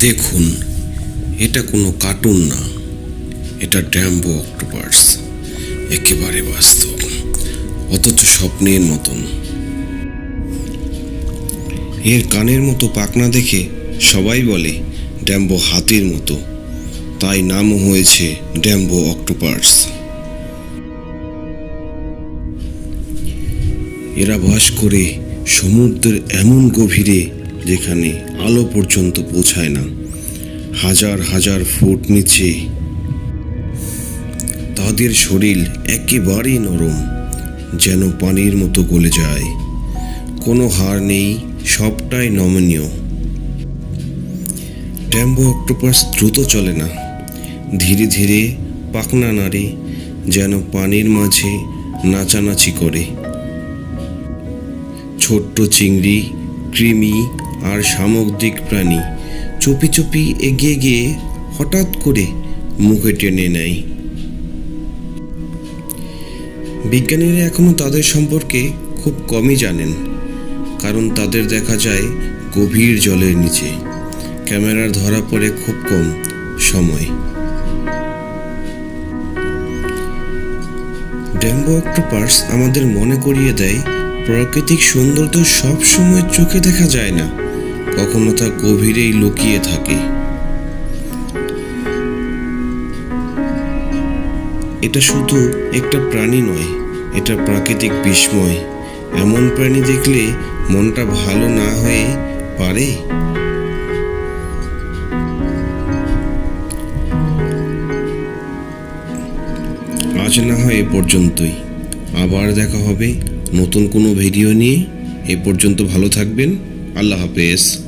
দেখুন, এটা কোনো কার্টুন না। এটা ড্যাম্বো অক্টোপার্স একেবারে বাস্তব। অথচ স্বপ্নের মতন। এর কানের মতো পাকনা দেখে সবাই বলে ড্যাম্বো হাতির মতো। তাই নামও হয়েছে ড্যাম্বো অক্টোপাস এরা বাস করে সমুদ্রের এমন গভীরে যেখানে আলো পর্যন্ত পৌঁছায় না। হাজার হাজার ফুট নিচে। তাদের শরীর একেবারেই নরম, যেন পানির মতো গলে যায়। কোনো হার নেই, সবটাই নমনীয়। ট্যাম্বো অক্টোপাস দ্রুত চলে না। ধীরে ধীরে পাকনা নাড়ে, যেন পানির মাঝে নাচানাচি করে। ছোট্ট চিংড়ি, কৃমি আর সামুদ্রিক প্রাণী চুপি চুপি এগিয়ে গিয়ে হঠাৎ করে মুখে টেনে নেয়। বিজ্ঞানীরা এখনও তাদের সম্পর্কে খুব কমই জানেন, কারণ তাদের দেখা যায় গভীর জলের নিচে। ক্যামেরার ধরা পড়ে খুব কম সময়। ড্যাম্বো অক্টোপাস আমাদের মনে করিয়ে দেয়, প্রাকৃতিক সৌন্দর্য সব সময় চোখে দেখা যায় না। কখনো তা গভীরেই লুকিয়ে থাকে। এটা শুধু একটা প্রাণী নয়, এটা প্রাকৃতিক বিস্ময়। এমন প্রাণী দেখলে মনটা ভালো না হয়ে পারে? আজ না হয় এ পর্যন্তই। আবার দেখা হবে নতুন কোনো ভিডিও নিয়ে। এ পর্যন্ত ভালো থাকবেন। আল্লাহ হাফেজ।